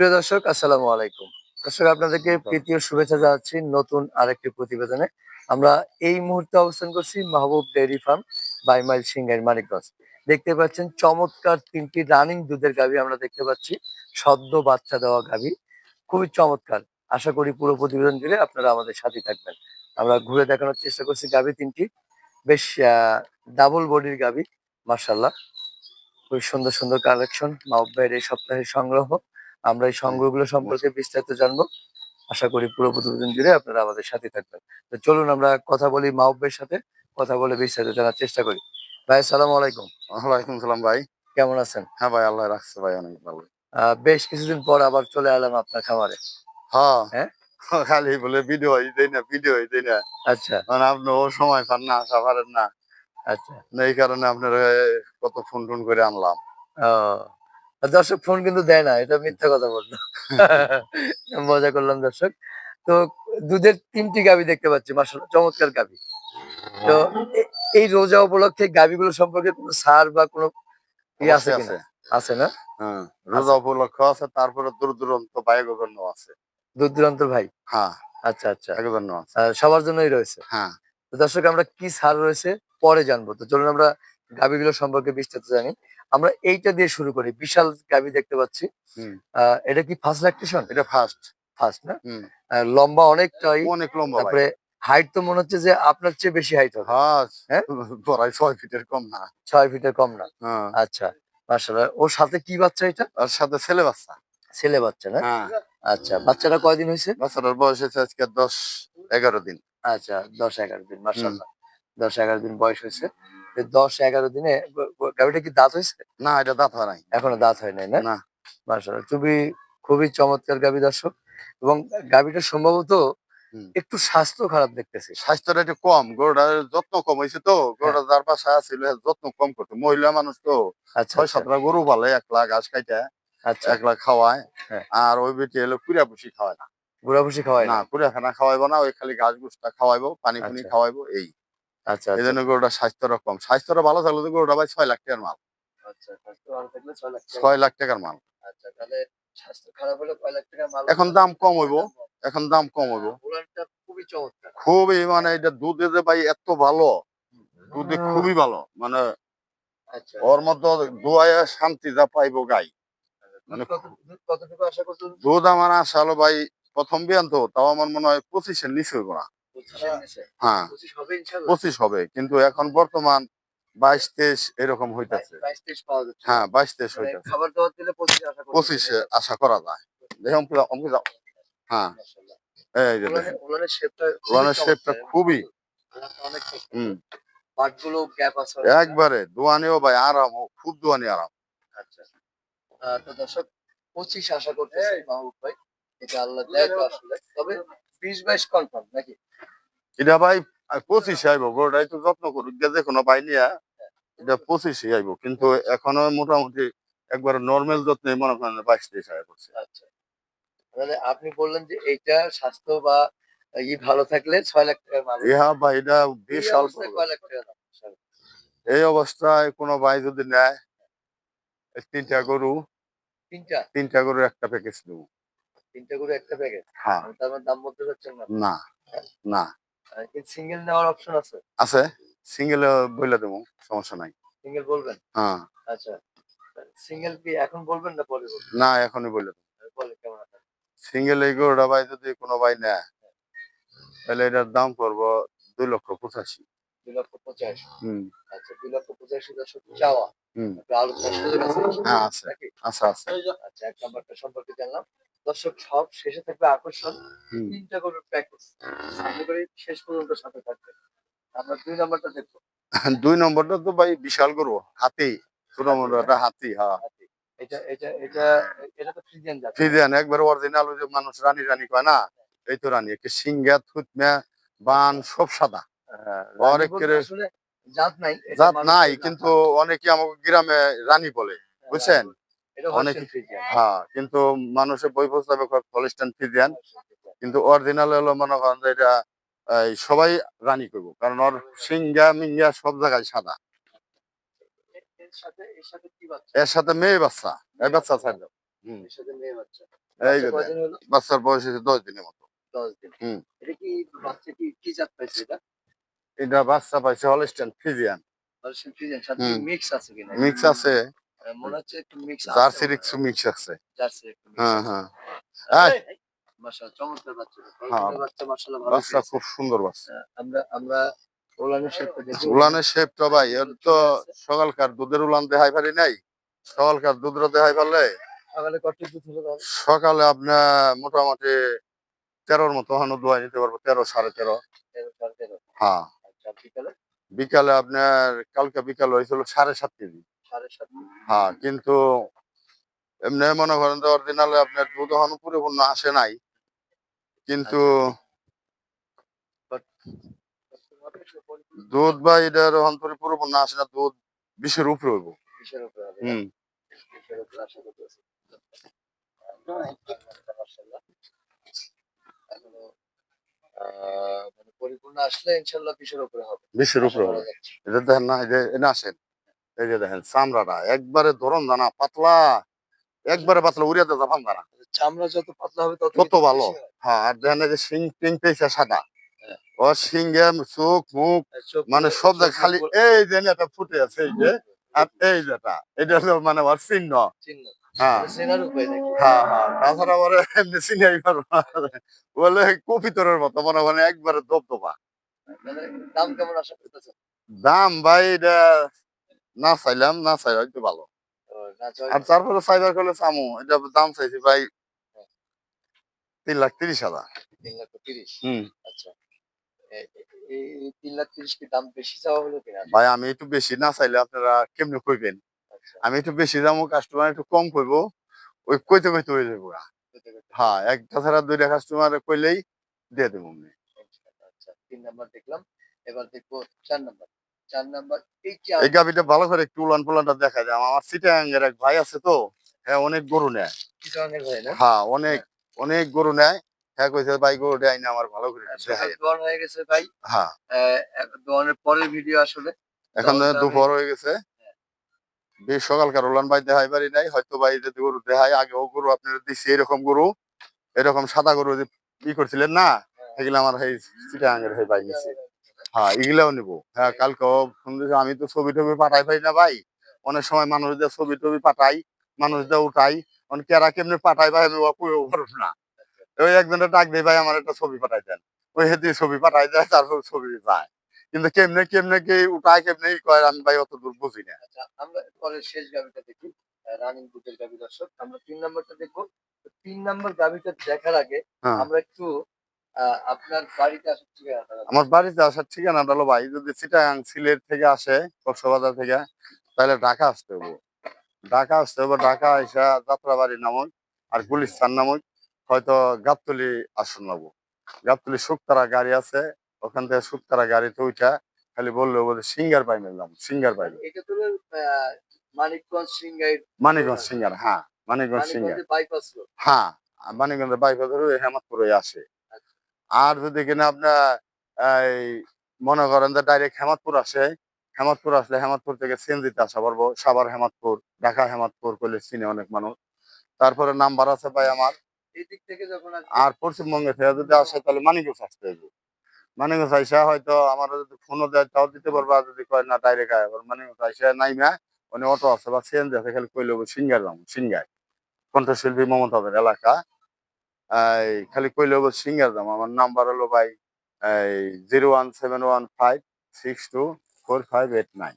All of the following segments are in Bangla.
প্রিয় দর্শক আসসালামু আলাইকুম। দর্শক আপনাদেরকে প্রীতীয় শুভেচ্ছা জানাচ্ছি নতুন আরেকটি প্রতিবেদনে। আমরা এই মুহূর্তে অবস্থান করছি মাহবুব ডেয়ারি ফার্ম বাইমাইল সিংহের মানিকগঞ্জ। দেখতে পাচ্ছেন চমৎকার তিনটি রানিং দুধের গাভী আমরা দেখতে পাচ্ছি সদ্য বাচ্চা দেওয়া গাভী। খুবই চমৎকার। আশা করি পুরো প্রতিবেদন জুড়ে আপনারা আমাদের সাথে থাকবেন। আমরা ঘুরে দেখানোর চেষ্টা করছি গাভী তিনটি। বেশ ডাবল বডির গাভী মার্শাল্লাহ খুবই সুন্দর সুন্দর কালেকশন মাহবুব ভাইয়ের এই সপ্তাহের সংগ্রহ। আমরা এই সংগ্রহগুলো সম্পর্কে বিস্তারিত জানব। আশা করি পুরো প্রতিবেদন জুড়ে আপনারা আমাদের সাথে থাকবেন। তো চলুন আমরা কথা বলি মাহবুবের সাথে কথা বলে বিস্তারিত জানার চেষ্টা করি। ভাই আসসালামু আলাইকুম। ওয়ালাইকুম সালাম ভাই। কেমন আছেন? হ্যাঁ ভাই আল্লাহ রাখছে ভাই অনেক ভালো। বেশ কিছুদিন পর আবার চলে এলাম আপনার খামারে। হ্যাঁ। হ্যাঁ? খালি বলে ভিডিও দেই না ভিডিও দেই না। আচ্ছা। মানে আপনি ও সময় পান না আসা পারেন না। আচ্ছা। না, এই কারণে আপনার কত ফোন টোন করে আনলাম। ও দর্শক ফোন কিন্তু দেয় না এটা মিথ্যা কথা বলল। মজা করলাম দর্শক। তো দুধের তিনটি গাভী দেখতে পাচ্ছি মাসাল্লাহ চমৎকার গাভী তো এই রোজা উপলক্ষে গাভীগুলো সম্পর্কে কোনো সার বা কোনো ই আছে কিনা? আছে। না? হ্যাঁ রোজা উপলক্ষ আছে তারপরে দূর দূরান্ত বাইক জন্য আছে। দূর দূরান্ত ভাই? হ্যাঁ। আচ্ছা আচ্ছা। জন্য সবার জন্যই রয়েছে। হ্যাঁ। দর্শক আমরা কি সার রয়েছে পরে জানব। তো চলুন আমরা গাভীগুলো সম্পর্কে বিস্তারিত জানি। আমরা এইটা দিয়ে শুরু করি। বিশাল গাভী দেখতে পাচ্ছি। এটা কি ফার্স্ট ল্যাকটেশন এটা ফার্স্ট ফার্স্ট না? লম্বা অনেকটাই। অনেক লম্বা তারপরে হাইট তো মনে হচ্ছে যে আপনার চেয়ে বেশি হাইট হবে। হ্যাঁ হ্যাঁ? প্রায় ছয় ফিটের কম না। ছয় ফিটের কম না। হ্যাঁ। আচ্ছা মার্শাল্লাহ ওর সাথে কি বাচ্চা এটা? আর সাথে ছেলে বাচ্চা। ছেলে বাচ্চা না? হ্যাঁ। আচ্ছা বাচ্চাটা কয়দিন হয়েছে? বাচ্চাটার বয়স হচ্ছে আজকে দশ এগারো দিন। আচ্ছা দশ এগারো দিন মার্শাল্লাহ দশ এগারো দিন বয়স হয়েছে। দশ এগারো দিনে গাভীটা কি দাঁত হয়েছে? না এটা দাঁত হয় নাই। এখনও দাঁত হয় নাই না? না। মার্শাল্লাহ খুবই খুবই চমৎকার গাভী দর্শক। এবং গাভীটা সম্ভবত একটু স্বাস্থ্য খারাপ দেখতেছি। স্বাস্থ্যটা একটু কম গরুটার যত্ন কম হয়েছে তো। গরুটা যার পাশে আছিল যত্ন কম করতো। মহিলা মানুষ তো আচ্ছা ছয় আচ্ছা, সাতটা গরু পালে একলা ঘাস খাইতে আচ্ছা। একলা খাওয়ায়। হ্যাঁ। আর ওই বেটি এলো কুড়া পুষি খাওয়ায় না। বুড়া ভুষি খাওয়াই না না? কুড়া খানা খাওয়াইবো না ওই খালি ঘাস গুসটা খাওয়াইবো পানি পানি আচ্ছা। খাওয়াইবো এই। আচ্ছা এই আচ্ছা। জন্য গরুটা স্বাস্থ্যটা কম স্বাস্থ্যটা ভালো থাকলে তো গরুটা ভাই ছয় লাখ টাকার মাল। আচ্ছা ছয় লাখ টাকা। টাকার মাল। এখন দাম কম হইবো। এখন দাম কম হইবো। খুবই মানে এটা দুধে যে ভাই এত ভালো দুধে খুবই ভালো মানে আচ্ছা। ওর মধ্যে দোয়ায় শান্তি যা পাইবো গাই। মানে দুধ আমার আশা হলো ভাই প্রথম বিয়ান তো তাও আমার মনে হয় পঁচিশের নিচে হইবো না? হ্যাঁ। পঁচিশ হবে কিন্তু এখন বর্তমান বাইশ তেইশ এরকম হইতেছে। হ্যাঁ বাইশ তেইশ হইতেছে। খাবার দাবার দিলে পঁচিশ আশা করা। যায়। হ্যাঁ। এই যে খুবই। হুম। পাটগুলো গ্যাপ আছে একবারে দোয়ানিও ভাই আরাম খুব দোয়ানি আরাম। আচ্ছা। আহ, তো দর্শক পঁচিশ আশা করতেছি মাহবুব ভাই। এটা আল্লাহ দেয় আসলে। তবে বিশ বাইশ কনফার্ম নাকি? এটা ভাই পঁচিশে আইব গরুটা একটু যত্ন করুক যে কোনো এটা পঁচিশে আইব কিন্তু এখনও মোটামুটি একবার নর্মাল যত্নে মনে করেন বাইশ তেইশ আয় করছে। আচ্ছা। তাহলে আপনি বললেন যে এইটা স্বাস্থ্য বা ই ভালো থাকলে ছয় লাখ টাকার মাল ইহা ভাই এটা এই বিশাল অবস্থায় কয় লাখ টাকা এই অবস্থায় কোনো ভাই যদি নেয় তিনটা গরু তিনটা? তিনটা গরুর একটা প্যাকেজ নেব তিনটা করে একটা প্যাকেট হ্যাঁ। তার মানে দাম বলতে পারছেন না। না না। সিঙ্গেল নেওয়ার অপশন আছে? আছে। সিঙ্গেল বইলে দেবো সমস্যা নাই। সিঙ্গেল বলবেন? হ্যাঁ। আচ্ছা। সিঙ্গেল কি এখন বলবেন না পরে বলবেন? না এখনই বলে দেবো। বলে কেমন সিঙ্গেল এই গরুটা ভাই যদি কোনো ভাই নেয় তাহলে এটার দাম করব দুই লক্ষ পঁচাশি। দুই লক্ষ পঁচাশ। হম। আচ্ছা দুই লক্ষ পঁচাশি দশক চাওয়া। হুম। আছে হ্যাঁ আছে। আচ্ছা আছে। আচ্ছা এক নাম্বারটা সম্পর্কে জানলাম। দর্শক সব শেষে থাকবে আকর্ষণ। তিনটা গরুর প্যাকেজ আশা করি শেষ পর্যন্ত সাথে থাকবে। আমরা দুই নম্বরটা দেখব। দুই নম্বরটা তো ভাই বিশাল গরু হাতি। ছোট একটা হাতি হ্যাঁ। এটা এটা এটা এটা তো ফ্রিজিয়ান জাত। ফ্রিজিয়ান একবার অরিজিনাল ওই যে মানুষ রানী রানী কয় না? এই তো রানী একটা বান সব সাদা। হ্যাঁ, অনেক রানী বলতে করে- আসলে জাত নাই জাত নাই কিন্তু অনেকে আমাকে গ্রামে রানী বলে হ্যাঁ, বুঝছেন? অনেক- হ্যাঁ কিন্তু মানুষের বই প্রস্তাবে হলিস্টান ফ্রিজিয়ান কিন্তু অরিজিনাল হলো মনে করেন যে এটা সবাই রানী করব কারণ ওর সিঙ্গা মিঙ্গা সব জায়গায় সাদা। এর সাথে মেয়ে বাচ্চা এই বাচ্চা ছাড় দাও। হুম। এর সাথে মেয়ে বাচ্চা। এই বাচ্চার বয়স হচ্ছে দশ দিনের মতো। এটা বাচ্চা পাইছে হলস্টেন ফিজিয়ান। মিক্স আছে। কিনা মিক্স আছে আহ, মনে হচ্ছে একটু মিক্স জার্সি রিক্স মিক্স আছে। জার্সি একটু হ্যাঁ হ্যাঁ মাশাআল্লাহ চমৎকার বাচ্চা। হ্যাঁ। বাচ্চা মাশাআল্লাহ ভালো বাচ্চা খুব সুন্দর বাচ্চা। আমরা আমরা ওলানের সাথে দেখি। উলানের শেপটা ভাই এর তো সকালকার দুধের উলান দেখাই পারি নাই। সকালকার দুধ দেখাই পারলে। সকালে কত দুধ হলো সকালে আপনার মোটামুটি তেরোর মতো হানো দোয়াই নিতে পারব তেরো সাড়ে তেরো। হ্যাঁ। আচ্ছা, বিকালে? আপনার কালকে বিকাল হয়েছিল সাড়ে সাত কেজি। হ্যাঁ কিন্তু এমনি মনে করেন যে অরিজিনালে আপনার দুধ এখনও পরিপূর্ণ আসে নাই। কিন্তু দুধ বা এটার এখন পরিপূর্ণ আসে না দুধ বিশের উপরে হইব। হম। মানে পরিপূর্ণ আসলে ইনশাল্লাহ বিশের উপরে হবে। বিশের উপরে হবে। এটা দেখেন না এনে আসেন। এই যে দেখেন চামড়াটা একবারে ধরন দানা পাতলা একবারে পাতলা উড়িয়া দেওয়া জাপান দানা চামড়া যত পাতলা হবে তত ভালো। হয়। হ্যাঁ আর দেখেন এই যে শিং টিং পেয়েছে সাদা হ্যাঁ। ও সিংহে চোখ মুখ মানে সব জায়গায় খালি এই যে একটা ফুটে আছে এই যে আর এই যেটা এটা হলো মানে ওর চিহ্ন। হ্যাঁ এটা? হ্যাঁ হ্যাঁ তাছাড়া আবার এমনি চিনাই পারব। বলে কপিতরের মতো মনে হয় একবারে দপদপা মানে দাম কেমন আশা করতেছেন? দাম ভাই এটা না চাইলাম না চাই একটু ভালো আর তারপরে সাইবার করলে চামু এটা দাম চাইছি ভাই তিন লাখ তিরিশ হাজার তিন লাখ তিরিশ। হুম আচ্ছা। বেশি চাওয়া হলো কিনা? ভাই আমি একটু বেশি না চাইলে আপনারা কেমনে কইবেন আচ্ছা, আমি একটু বেশি দামও কাস্টমার একটু কম কইবো ওই কইতে কইতে হয়ে যাব গা। হ্যাঁ একটা ছাড়া দুইটা কাস্টমার কইলেই দিয়ে দেবো আচ্ছা, তিন নাম্বার দেখলাম এবার দেখব চার নাম্বার চার নাম্বার এই গাভিটা ভালো করে একটু উলান পুলানটা দেখা যায় আমার সিটাঙ্গের এক ভাই আছে তো হ্যাঁ অনেক গরু নেয়। হ্যাঁ অনেক অনেক গরু নেয়। হ্যাঁ কইছে ভাই গরু দেয় আমার ভালো করে সকাল দেখায় দোয়ান হয়ে গেছে ভাই। হ্যাঁ। দোয়ানের পরের ভিডিও আসলে। এখন দুপুর হয়ে গেছে। বেশ সকালকার উলান ভাই দেখাই পারি নাই। হয়তো ভাই যদি গরু দেখায় আগেও গরু আপনারা দিচ্ছি এরকম গরু। এরকম সাদা গরু ই করছিলেন না এগুলো আমার এই সিটাঙ্গের হয়ে ভাই হ্যাঁ এগুলাও নিবো। হ্যাঁ দিয়েছে আমি তো ছবি টবি পাঠাই পাই না ভাই। অনেক সময় মানুষদের ছবি টবি পাঠাই মানুষদের উঠাই। অনেক কেরা কেমনি পাঠাই ভাই আমি কইও পারব না। ওই একজনের ডাক দেই ভাই আমার একটা ছবি পাঠাই দেন। ওই হেতে ছবি পাঠাই দেয় তারপর ছবি যায় কিন্তু কেমনে কেমনে কি উঠায় কেমনে করে আমি ভাই অত দূর বুঝি না। আচ্ছা আমরা পরের শেষ গাভিটা দেখি। রানিং বুটের গাভি দর্শক আমরা তিন নাম্বারটা দেখব। তিন নাম্বার গাভিটা দেখার আগে হ্যাঁ। আমরা একটু আপনার বাড়িতে আসার ঠিকানা আমার বাড়িতে আসার ঠিকানাটা হলো ভাই যদি চিটাগাং সিলেট থেকে আসে কক্সবাজার থেকে তাহলে ঢাকা আসতে হবে। ঢাকা আসতে হবে ঢাকা এসে যাত্রাবাড়ি নামক আর গুলিস্তান নামক হয়তো গাবতলি আসন নেব গাবতলি শুক্তারা গাড়ি আছে ওখান থেকে শুক্তারা গাড়িতে উঠা খালি বলল বলে সিঙ্গার পাই নিলাম সিঙ্গার পাই এটা তো মানিকগঞ্জ সিংগাই মানিকগঞ্জ সিঙ্গার হ্যাঁ মানিকগঞ্জ সিঙ্গার। বাইপাস হ্যাঁ মানিকগঞ্জের বাইপাস ধরে হেমাদপুরে আসে। আর যদি কিনা আপনার এই মনে করেন যে ডাইরেক্ট হেমাদপুর আসে হেমাদপুর আসলে হেমাদপুর থেকে সিএনজিতে আসা পারব সাভার হেমাদপুর ঢাকা হেমাদপুর করলে চিনে অনেক মানুষ। তারপরে নাম্বার আছে ভাই আমার। আর পশ্চিমবঙ্গে থেকে যদি আসে তাহলে মানিকগঞ্জ আসতে হবে মানিকগঞ্জ আইসা হয়তো আমার যদি ফোনও দেয় তাও দিতে পারব। আর যদি কয় না ডাইরেক্ট আয় মানিকগঞ্জ আইসা নাই না অনেক অটো আছে বা সিএনজি আছে খালি কইলে সিঙ্গার যাব সিঙ্গায় কণ্ঠশিল্পী মমতাদের এলাকা। খালি কইলে হব সিঙ্গার দাম। আমার নাম্বার হলো ভাই zero one seven one five six two four five eight nine.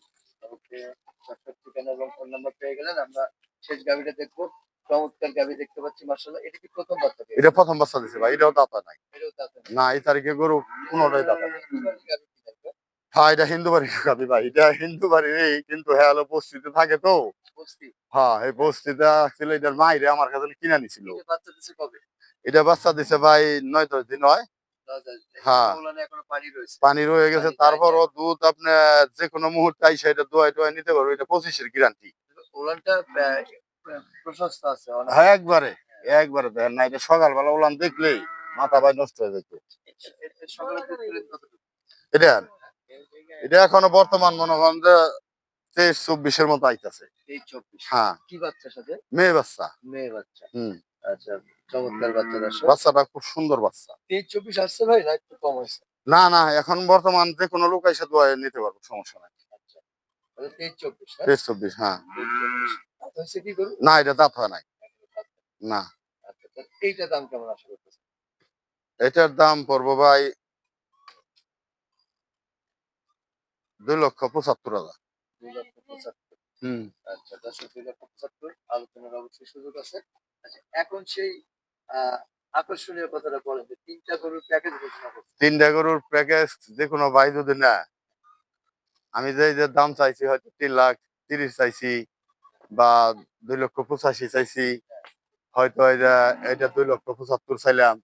ঠিকানা এবং ফোন নাম্বার পেয়ে গেলেন। আমরা শেষ গাভিটা দেখব। চমৎকার গাভি দেখতে পাচ্ছি মার্শাল্লাহ এটা কি প্রথম বাচ্চা এটা প্রথম বাচ্চা দিছে ভাই এটাও দাতা নাই। তাতে না। না এই তারিখে গরু কোনোটাই দাতা নাই। এবার গাভি হ্যাঁ এটা হিন্দু ভাই এটা হিন্দু কিন্তু হ্যাঁ হলো বস্তিতে থাকে তো। হ্যাঁ এই বস্তিতে ছিল এটার মাইরে আমার কাছে কিনা নিছিল এই বাচ্চা দিছে কবে? এটা বাচ্চা দিছে ভাই নয় দশ দিন হয়। হ্যাঁ। এখনও পানি রয়ে গেছে পানি তারপরও দুধ আপনার যে কোনো মুহূর্তে আইসা এটা দোয়াই টোয়াই নিতে পারব এটা পঁচিশের গ্যারান্টি। হ্যাঁ একবারে একবারে দেখেন না এটা সকালবেলা দেখলেই মাথা ভাই নষ্ট হয়ে যেত? এটা এটা এখনও বর্তমান মনে করেন যে তেইশ চব্বিশের মতো আইতাছে। হ্যাঁ। কি বাচ্চার সাথে? মেয়ে বাচ্চা। মেয়ে বাচ্চা। হুম। আচ্ছা। চমৎকার বাচ্চাটা খুব সুন্দর বাচ্চা। তেইশ চব্বিশ আসছে ভাই? না একটু কম হয়েছে না না এখন বর্তমান যে কোনো লোক এসে দোয়া নিতে পারব সমস্যা নাই। তেইশ চব্বিশ হ্যাঁ? তেইশ হ্যাঁ। তেইশ না এটা দাঁত হয় না। আচ্ছা দাম কেমন আশা করতেছে এটার দাম পড়ব ভাই দুই লক্ষ পঁচাত্তর হাজার। দুই লক্ষ পঁচাত্তর। হম। আচ্ছা লক্ষ পঁচাত্তর। আলোচনার অবশ্যই সুযোগ আছে। আচ্ছা এখন সেই আকর্ষণীয় তিনটা গরুর প্যাকেজ ঘোষণা করছে যে কোনো ভাই যদি না আমি যে যে দাম চাইছি, হয়তো তিন লাখ তিরিশ চাইছি বা দুই লক্ষ পঁচাশি চাইছি, হয়তো এটা এটা দুই লক্ষ পঁচাত্তর চাইলাম।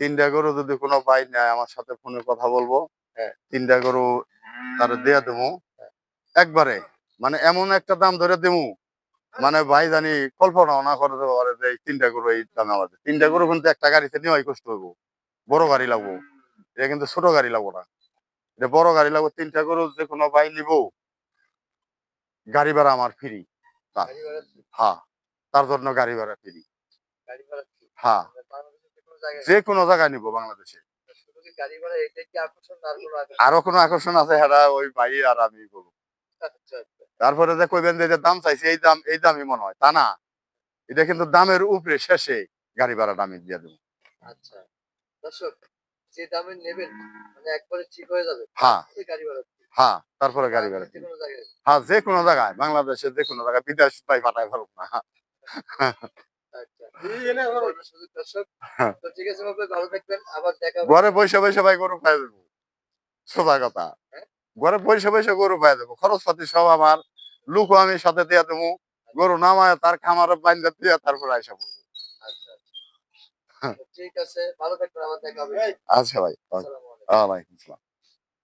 তিনটা গরু যদি কোনো ভাই নেয়, আমার সাথে ফোনে কথা বলব। তিনটা গরু তার দেয়া দেবো। একবারে মানে এমন একটা দাম ধরে দেবো। মানে ভাই জানি কল্পনাও না করতে পারে যে তিনটা গরু এই দামে আমাদের তিনটা গরু কিন্তু একটা গাড়িতে নেওয়াই কষ্ট হইব। বড় গাড়ি লাগবো। এটা কিন্তু ছোট গাড়ি লাগবো না। এটা বড় গাড়ি লাগবো তিনটা গরু যে কোনো ভাই নিব। গাড়ি ভাড়া আমার ফ্রি হ্যাঁ তার জন্য গাড়ি ভাড়া ফ্রি হ্যাঁ। মানে যে কোনো জায়গায়। নিব বাংলাদেশে। কোনো আকর্ষণ? আরও কোনো আকর্ষণ আছে? হ্যাঁ ওই ভাই আর আমি বলব। আচ্ছা আচ্ছা। তারপরে যে কইবেন যে দাম চাইছি এই দাম এই দামই মনে হয়। তা না। এটা কিন্তু দামের উপরে শেষে গাড়ি ভাড়াটা আমি দিয়ে দেবো। আচ্ছা। দর্শক যে দামে নেবেন মানে একবারে ঠিক হয়ে যাবে। হ্যাঁ। গাড়ি ভাড়া হ্যাঁ তারপরে গাড়ি ভাড়া জায়গায়। হ্যাঁ যে কোনো জায়গায় বাংলাদেশের যে কোনো জায়গায় বিদেশ পারব না। আচ্ছা। ঘরে বসে বসে ভাই গরু দেবো। সোজা কথা? ঘরে পয়সা পয়সা গরু পাই দেবো। খরচ পাতি সব আমার। লুকো আমি সাথে দিয়ে দেবো। গরু নামায় তার খামারে বাইন্দা দিয়ে তারপর আইসা পড়ব। আচ্ছা আচ্ছা। ঠিক আছে ভালো থাকবেন আবার দেখা হবে। আচ্ছা ভাই আলাইকুম। ওয়ালাইকুম আসসালাম